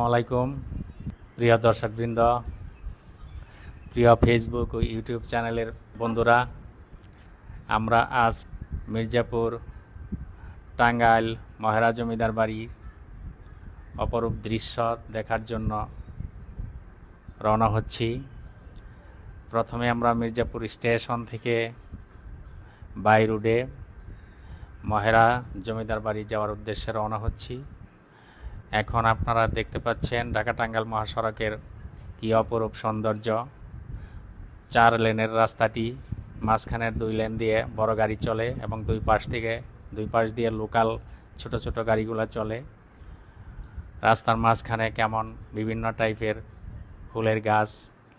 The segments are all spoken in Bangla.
আলাইকুম। প্রিয় দর্শকবৃন্দ, প্রিয় ফেসবুক ও ইউটিউব চ্যানেলের বন্ধুরা, আমরা আজ মির্জাপুর টাঙ্গাইল মহারা জমিদার বাড়ির অপরূপ দৃশ্য দেখার জন্য রওনা হচ্ছি। প্রথমে আমরা মির্জাপুর স্টেশন থেকে বাই রোডে মহেরা জমিদার বাড়ি যাওয়ার উদ্দেশ্যে রওনা হচ্ছি। এখন আপনারা দেখতে পাচ্ছেন ঢাকা টাঙ্গাইল মহাসড়কের কি অপরূপ সৌন্দর্য। চার লেনের রাস্তাটি মাঝখানের দুই লেন দিয়ে বড় গাড়ি চলে এবং দুই পাশ থেকে দুই পাশ দিয়ে লোকাল ছোট ছোট গাড়িগুলো চলে। রাস্তার মাঝখানে কেমন বিভিন্ন টাইপের ফুলের গাছ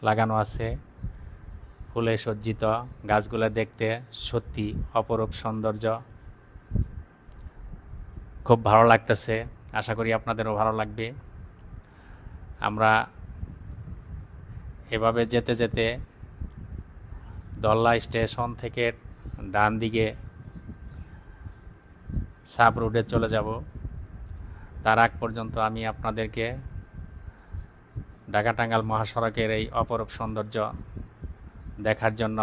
লাগানো আছে। ফুলে সজ্জিত গাছগুলো দেখতে সত্যি অপরূপ সৌন্দর্য। খুব ভালো লাগতেছে। আশা করি আপনাদেরও ভালো লাগবে। আমরা এভাবে যেতে যেতে দল্লা স্টেশন থেকে ডান দিকে সাব রোডে চলে যাব। তার আগ পর্যন্ত আমি আপনাদেরকে ঢাকা টাঙ্গাল মহাসড়কের এই অপরূপ সৌন্দর্য দেখার জন্য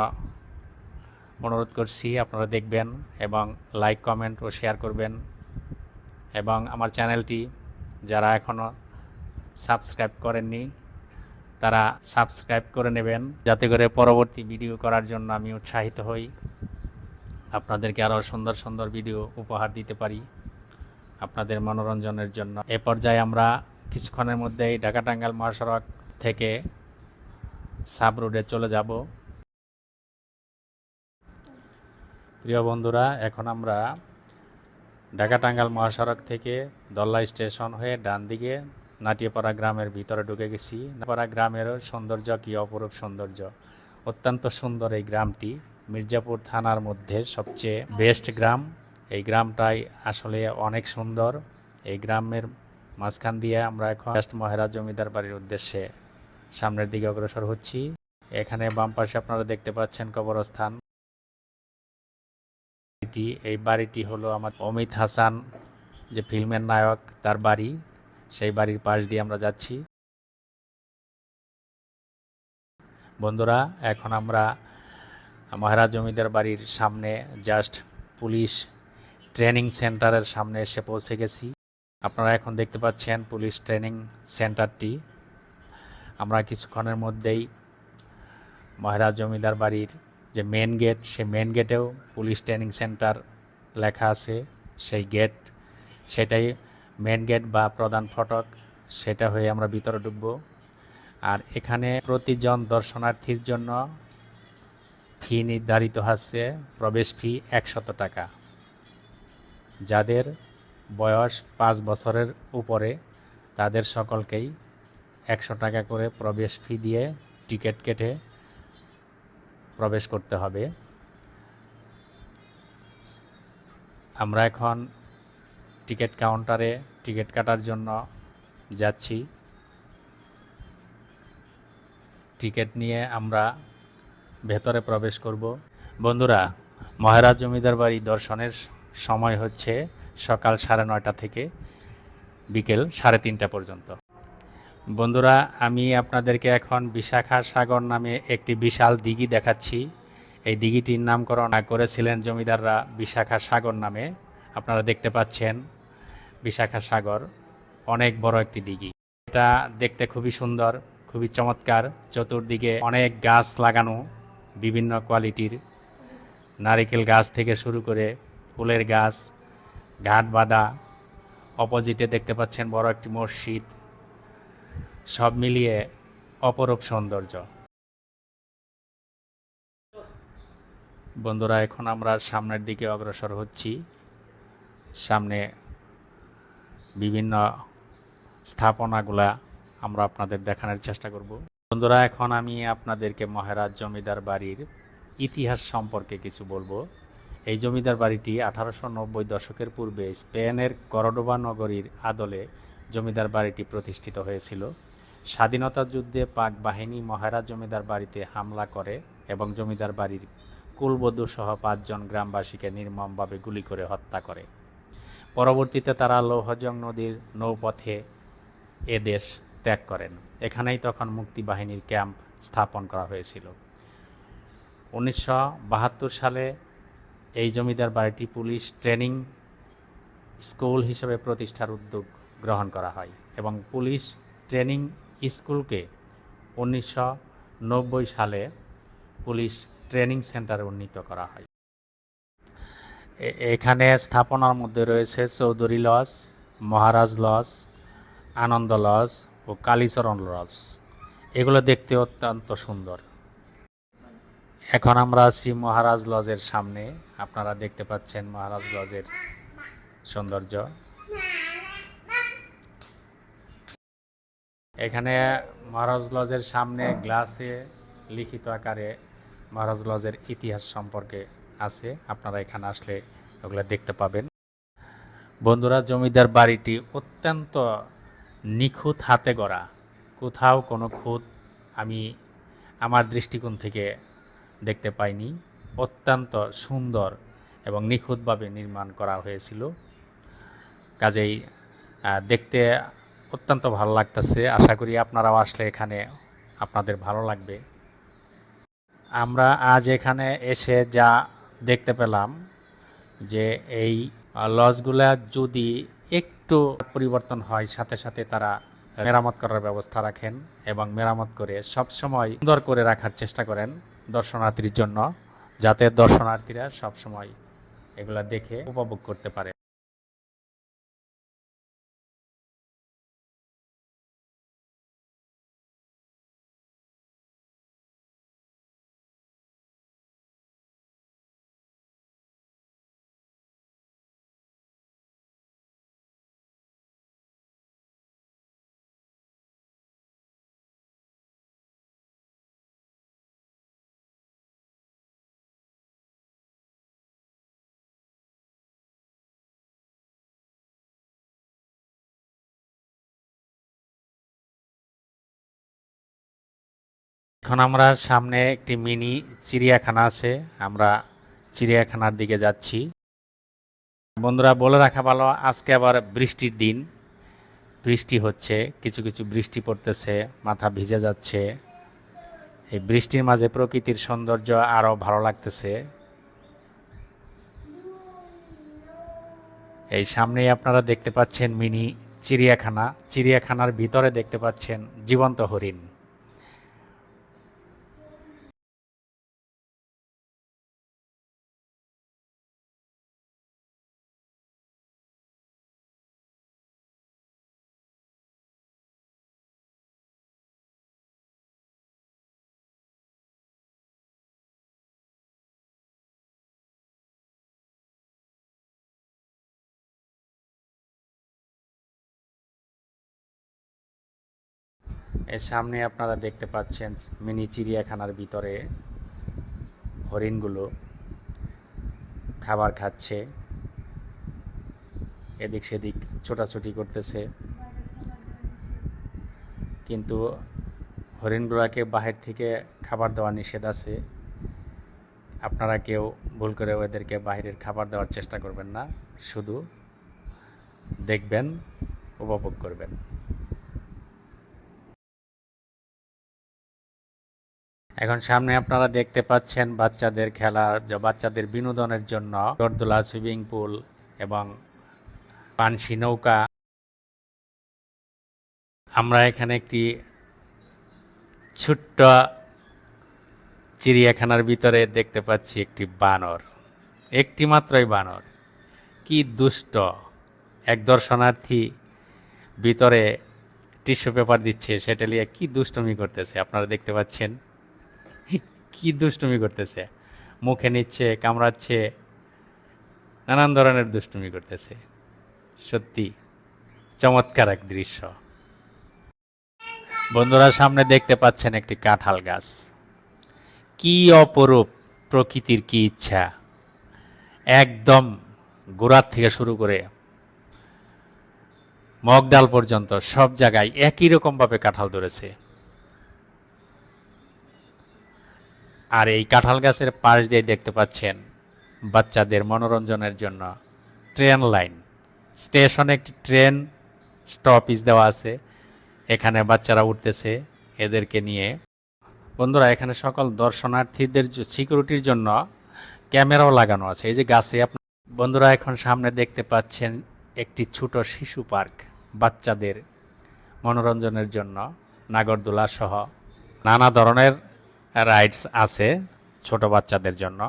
অনুরোধ করছি, আপনারা দেখবেন এবং লাইক কমেন্ট ও শেয়ার করবেন। এবং আমার চ্যানেলটি যারা এখনও সাবস্ক্রাইব করেননি, তারা সাবস্ক্রাইব করে নেবেন। যাতে করে পরবর্তী ভিডিও করার জন্য আমি উৎসাহিত হই। আপনাদেরকে আরও সুন্দর সুন্দর ভিডিও উপহার দিতে পারি আপনাদের মনোরঞ্জনের জন্য। এ পর্যায়ে আমরা কিছুক্ষণের মধ্যেই ঢাকা টাঙ্গাইল মহাসড়ক থেকে সাব রোডে চলে যাব। প্রিয় বন্ধুরা, এখন আমরা ঢাকা টাঙ্গাইল মহাসড়ক থেকে দল্লা স্টেশন হয়ে ডান দিকে নাটিয়াপাড়া গ্রামের ভিতরে ঢুকে গেছি। নাটিয়াপাড়া গ্রামেরও সৌন্দর্য কি অপরূপ সৌন্দর্য? অত্যন্ত সুন্দর এই গ্রামটি। মির্জাপুর থানার মধ্যে সবচেয়ে বেস্ট গ্রাম। এই গ্রামটাই আসলে অনেক সুন্দর। এই গ্রামের মাঝখান দিয়ে আমরা এখন জাস্ট মহেরা জমিদার বাড়ির উদ্দেশ্যে সামনের দিকে অগ্রসর হচ্ছি। এখানে বাম পাশে আপনারা দেখতে পাচ্ছেন কবরস্থান। বাড়িটি, এই বাড়িটি হলো আমার অমিত হাসান, যে ফিল্মের নায়ক, তার বাড়ি। সেই বাড়ির পাশ দিয়ে আমরা যাচ্ছি। বন্ধুরা, এখন আমরা মহারাজ জমিদার বাড়ির সামনে জাস্ট পুলিশ ট্রেনিং সেন্টারের সামনে এসে পৌঁছে গেছি। আপনারা এখন দেখতে পাচ্ছেন পুলিশ ট্রেনিং সেন্টারটি আমরা কিছুক্ষণের মধ্যেই মহারাজ জমিদার বাড়ির যে মেন গেট সে মেন গেটেও পুলিশ ট্রেনিং সেন্টার লেখা আছে। সেই গেট সেটাই মেন গেট বা প্রধান ফটক, সেটা হয়ে আমরা ভিতরে ঢুকব। আর এখানে প্রতিজন দর্শনার্থীর জন্য ফি নির্ধারিত আছে, প্রবেশ ফি একশত টাকা। যাদের বয়স পাঁচ বছরের উপরে, তাদের সকলকেই একশো টাকা করে প্রবেশ ফি দিয়ে টিকিট কেটে প্রবেশ করতে হবে। আমরা এখন টিকিট কাউন্টারে টিকিট কাটার জন্য যাচ্ছি। টিকিট নিয়ে আমরা ভেতরে প্রবেশ করব। বন্ধুরা, মহারাজ জমিদার বাড়ি দর্শনের সময় হচ্ছে সকাল সাড়ে নয়টা থেকে বিকেল সাড়ে তিনটা পর্যন্ত। বন্ধুরা, আমি আপনাদেরকে এখন বিশাখা সাগর নামে একটি বিশাল দিঘি দেখাচ্ছি। এই দিঘিটির নামকরণ করেছিলেন জমিদাররা বিশাখা সাগর নামে। আপনারা দেখতে পাচ্ছেন বিশাখা সাগর, অনেক বড় একটি দিঘি। এটা দেখতে খুবই সুন্দর, খুবই চমৎকার। চতুর্দিকে অনেক গাছ লাগানো, বিভিন্ন কোয়ালিটির। নারিকেল গাছ থেকে শুরু করে ফুলের গাছ, ঘাট বাঁধা। অপোজিটে দেখতে পাচ্ছেন বড় একটি মসজিদ। সব মিলিয়ে অপরূপ সৌন্দর্য। বন্ধুরা, এখন আমরা সামনের দিকে অগ্রসর হচ্ছি। সামনে বিভিন্ন স্থাপনাগুলা আমরা আপনাদের দেখানোর চেষ্টা করব। বন্ধুরা, এখন আমি আপনাদেরকে মহারাজ জমিদার বাড়ির ইতিহাস সম্পর্কে কিছু বলব। এই জমিদার বাড়িটি আঠারোশো নব্বই দশকের পূর্বে স্পেনের করডোবা নগরীর আদলে জমিদার বাড়িটি প্রতিষ্ঠিত হয়েছিল। স্বাধীনতা যুদ্ধে পাক বাহিনী মহারাজ জমিদার বাড়িতে হামলা করে এবং জমিদার বাড়ির কুলবধূ সহ পাঁচজন গ্রামবাসীকে নির্মমভাবে গুলি করে হত্যা করে। পরবর্তীতে তারা লৌহজং নদীর নৌপথে এ দেশ ত্যাগ করেন। এখানেই তখন মুক্তি বাহিনীর ক্যাম্প স্থাপন করা হয়েছিল। উনিশশো বাহাত্তর সালে এই জমিদার বাড়িটি পুলিশ ট্রেনিং স্কুল হিসেবে প্রতিষ্ঠার উদ্যোগ গ্রহণ করা হয় এবং পুলিশ ট্রেনিং স্কুলকে উনিশশো নব্বই সালে পুলিশ ট্রেনিং সেন্টারে উন্নীত করা হয়। এখানে স্থাপনার মধ্যে রয়েছে Chowdhury lodge, Maharaj lodge, Anand lodge ও কালীচরণ লজ। এগুলো দেখতে অত্যন্ত সুন্দর। এখন আমরা আছি মহারাজ লজের সামনে। আপনারা দেখতে পাচ্ছেন মহারাজ লজের সৌন্দর্য। এখানে মহারাজ লজের সামনে গ্লাসে লিখিত আকারে মহারাজ লজের ইতিহাস সম্পর্কে আছে। আপনারা এখানে আসলে ওগুলো দেখতে পাবেন। বন্ধুরা, জমিদার বাড়িটি অত্যন্ত নিখুঁত হাতে গড়া। কোথাও কোনো খুঁত আমি আমার দৃষ্টিকোণ থেকে দেখতে পাইনি। অত্যন্ত সুন্দর এবং নিখুঁতভাবে নির্মাণ করা হয়েছিল। কাজেই দেখতে অত্যন্ত ভালো লাগতেছে। আশা করি আপনারাও আসলে এখানে আপনাদের ভালো লাগবে। আমরা আজ এখানে এসে যা দেখতে পেলাম যে এই লজগুলা যদি একটু পরিবর্তন হয়, সাথে সাথে তারা মেরামত করার ব্যবস্থা রাখেন এবং মেরামত করে সব সময় সুন্দর করে রাখার চেষ্টা করেন দর্শনার্থীর জন্য, যাতে দর্শনার্থীরা সব সময় এগুলা দেখে উপভোগ করতে পারে। এখন আমরা সামনে একটি মিনি চিড়িয়াখানা আছে। আমরা চিড়িয়াখানার দিকে যাচ্ছি। বন্ধুরা, বলে রাখা ভালো, আজকে আবার বৃষ্টির দিন। বৃষ্টি হচ্ছে, কিছু কিছু বৃষ্টি পড়তেছে, মাথা ভিজে যাচ্ছে। এই বৃষ্টির মাঝে প্রকৃতির সৌন্দর্য আরও ভালো লাগতেছে। এই সামনেই আপনারা দেখতে পাচ্ছেন মিনি চিড়িয়াখানা। চিড়িয়াখানার ভিতরে দেখতে পাচ্ছেন জীবন্ত হরিণ। এর সামনে আপনারা দেখতে পাচ্ছেন মিনি চিড়িয়াখানার ভিতরে হরিণগুলো খাবার খাচ্ছে। এদিক সেদিক ছোটাছুটি করতেছে। কিন্তু হরিণগুলোকে বাহির থেকে খাবার দেওয়া নিষেধ আছে। আপনারা কেউ ভুল করে ওদেরকে বাহিরের খাবার দেওয়ার চেষ্টা করবেন না। শুধু দেখবেন, উপভোগ করবেন। এখন সামনে আপনারা দেখতে পাচ্ছেন বাচ্চাদের খেলার বাচ্চাদের বিনোদনের জন্য দোলা সুইমিং পুল এবং পানসি নৌকা। আমরা এখানে একটি ছোট্ট চিড়িয়াখানার ভিতরে দেখতে পাচ্ছি একটি বানর। একটি মাত্রই বানর। কি দুষ্ট। এক দর্শনার্থী ভিতরে টিস্যু পেপার দিচ্ছে, সেটা নিয়ে কি দুষ্টমি করতেছে, আপনারা দেখতে পাচ্ছেন। কি দুষ্টুমি করতেছে? মুখে নিচ্ছে, কামড়াচ্ছে, নানান ধরনের দুষ্টুমি করতেছে। সত্যি চমৎকার এক দৃশ্য। বন্ধুরা, সামনে দেখতে পাচ্ছেন একটি কাঁঠাল গাছ। কি অপরূপ প্রকৃতির কি ইচ্ছা। একদম গোড়ার থেকে শুরু করে মগডাল পর্যন্ত সব জায়গায় একই রকমভাবে কাঁঠাল ধরেছে। আর এই কাঁঠাল গাছের পাশ দিয়ে দেখতে পাচ্ছেন বাচ্চাদের মনোরঞ্জনের জন্য ট্রেন লাইন। স্টেশনে একটি ট্রেন স্টপিজ দেওয়া আছে। এখানে বাচ্চারা উঠতেছে এদেরকে নিয়ে। বন্ধুরা, এখানে সকল দর্শনার্থীদের সিকিউরিটির জন্য ক্যামেরাও লাগানো আছে। এই যে গাছে আপনার বন্ধুরা, এখন সামনে দেখতে পাচ্ছেন একটি ছোট শিশু পার্ক বাচ্চাদের মনোরঞ্জনের জন্য। নাগরদোলা সহ নানা ধরনের রাইডস আছে ছোট বাচ্চাদের জন্য।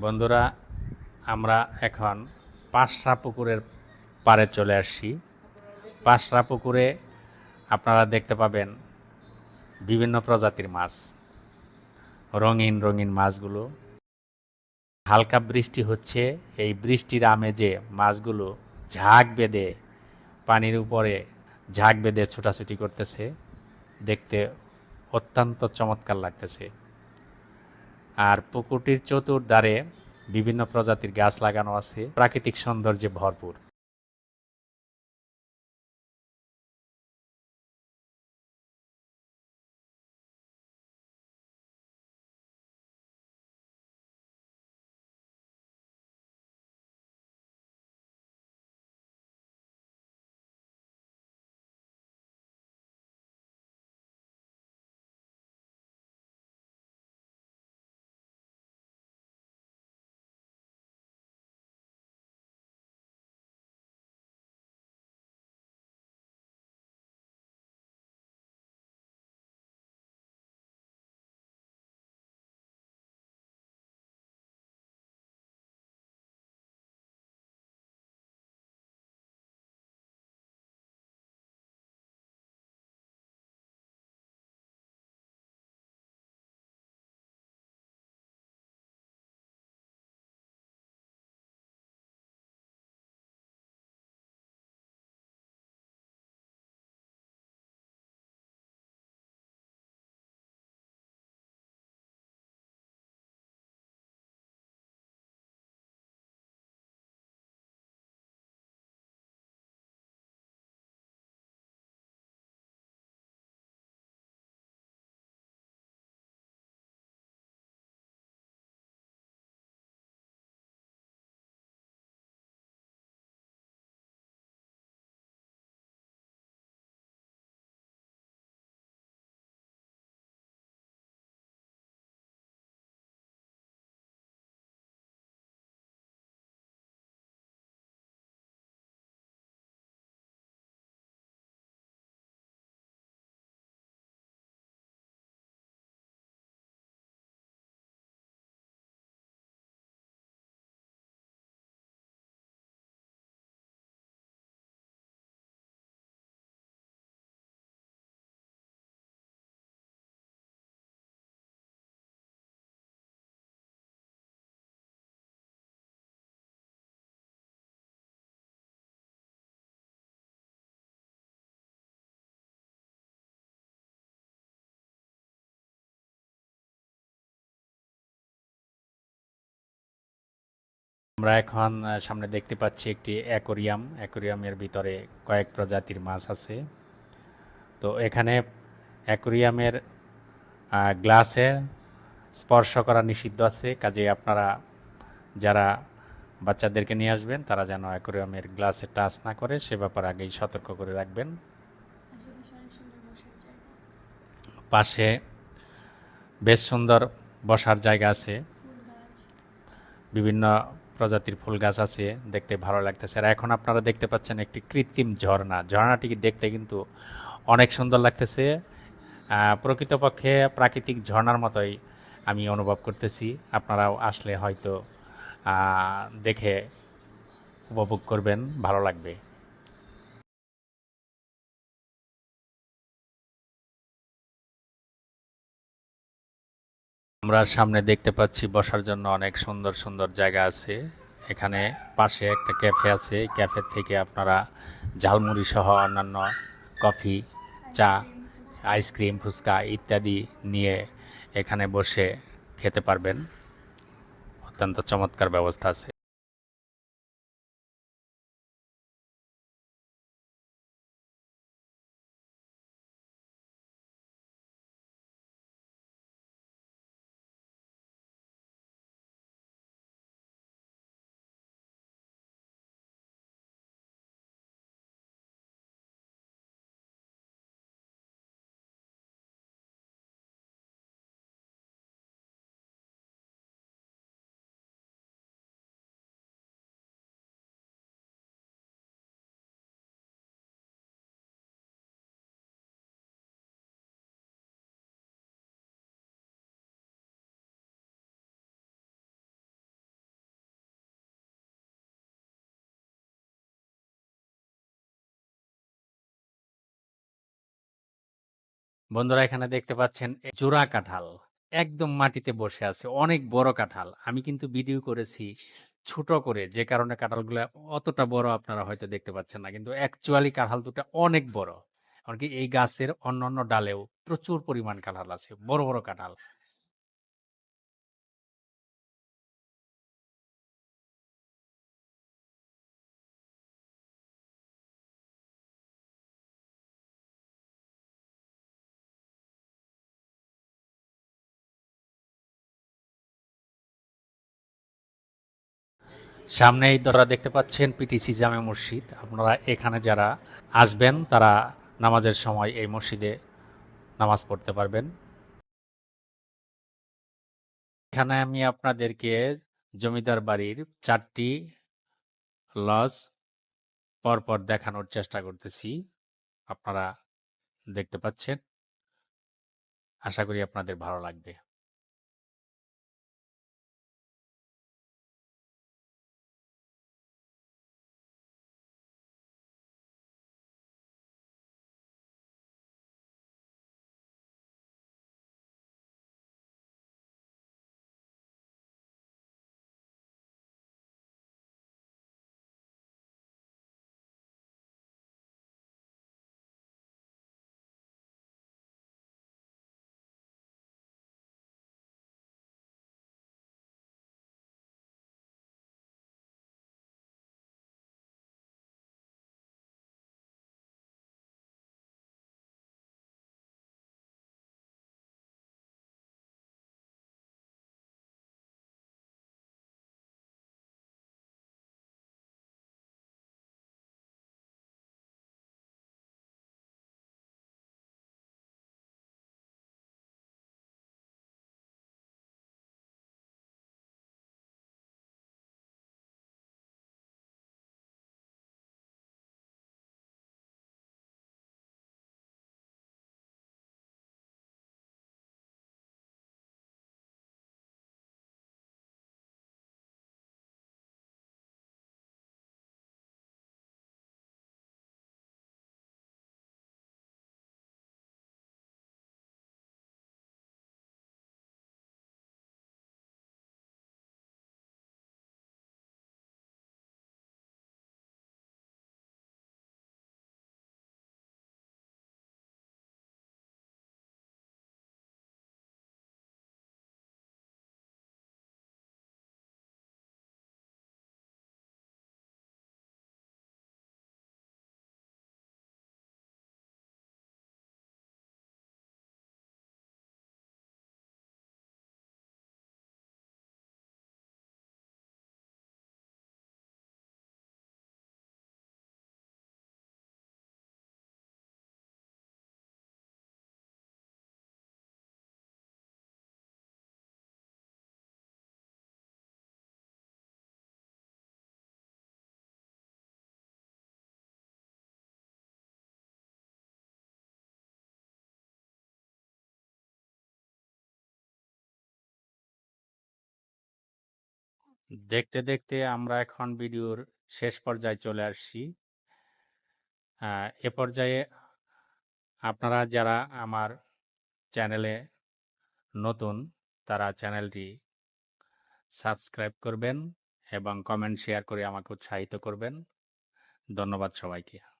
বন্ধুরা, আমরা এখন পাঁচরা পুকুরের পাড়ে চলে আসছি। পাঁচরা পুকুরে আপনারা দেখতে পাবেন বিভিন্ন প্রজাতির মাছ, রঙিন রঙিন মাছগুলো। হালকা বৃষ্টি হচ্ছে, এই বৃষ্টির আমেজে মাছগুলো ঝাঁক বেঁধে পানির উপরে ঝাঁক বেঁধে ছোটাছুটি করতেছে, দেখতে অত্যন্ত চমৎকার লাগতেছে। আর পুকুরটির চতুর্ধারে বিভিন্ন প্রজাতির গাছ লাগানো আছে। প্রাকৃতিক সৌন্দর্যে ভরপুর। আমরা এখন সামনে দেখতে পাচ্ছি একটি অ্যাকোরিয়াম। অ্যাকোরিয়ামের ভিতরে কয়েক প্রজাতির মাছ আছে। তো এখানে অ্যাকোরিয়ামের গ্লাসে স্পর্শ করা নিষিদ্ধ আছে। কাজে আপনারা, যারা বাচ্চাদেরকে নিয়ে আসবেন, তারা যেন অ্যাকোরিয়ামের গ্লাসে টাচ না করে, সে ব্যাপারে আগেই সতর্ক করে রাখবেন। পাশে বেশ সুন্দর বসার জায়গা আছে। বিভিন্ন প্রজাতির ফুল গাছ আছে, দেখতে ভালো লাগতেছে। আর এখন আপনারা দেখতে পাচ্ছেন একটি কৃত্রিম ঝর্ণা। ঝর্ণাটি দেখতে কিন্তু অনেক সুন্দর লাগতেছে। প্রকৃতপক্ষে প্রাকৃতিক ঝর্ণার মতোই আমি অনুভব করতেছি। আপনারাও আসলে হয়তো দেখে উপভোগ করবেন, ভালো লাগবে। আমরা সামনে দেখতে পাচ্ছি বসার জন্য অনেক সুন্দর সুন্দর জায়গা আছে। এখানে পাশে একটা ক্যাফে আছে। ক্যাফে থেকে আপনারা ঝালমুড়ি সহ অন্যান্য কফি, চা, আইসক্রিম, ফুচকা ইত্যাদি নিয়ে এখানে বসে খেতে পারবেন। অত্যন্ত চমৎকার ব্যবস্থা আছে। বন্ধুরা, এখানে দেখতে পাচ্ছেন জোড়া কাঁঠাল। একদম মাটিতে বসে আছে, অনেক বড় কাঁঠাল। আমি কিন্তু ভিডিও করেছি ছোট করে, যে কারণে কাঁঠালগুলো অতটা বড় আপনারা হয়তো দেখতে পাচ্ছেন না। কিন্তু অ্যাকচুয়ালি কাঁঠাল দুটো অনেক বড়। এমনকি এই গাছের অন্যান্য ডালেও প্রচুর পরিমাণ কাঁঠাল আছে, বড় বড় কাঁঠাল। সামনেই দরা দেখতে পাচ্ছেন পিটিসি জামে মসজিদ। আপনারা এখানে যারা আসবেন, তারা নামাজের সময় এই মসজিদে নামাজ পড়তে পারবেন। এখানে আমি আপনাদেরকে জমিদার বাড়ির চারটি লজ পরপর দেখানোর চেষ্টা করতেছি। আপনারা দেখতে পাচ্ছেন। আশা করি আপনাদের ভালো লাগবে। দেখতে দেখতে আমরা এখন ভিডিওর শেষ পর্যায়ে চলে আসছি। এ পর্যায়ে আপনারা যারা আমার চ্যানেলে নতুন, তারা চ্যানেলটি সাবস্ক্রাইব করবেন এবং কমেন্ট, শেয়ার করে আমাকে উৎসাহিত করবেন। ধন্যবাদ সবাইকে।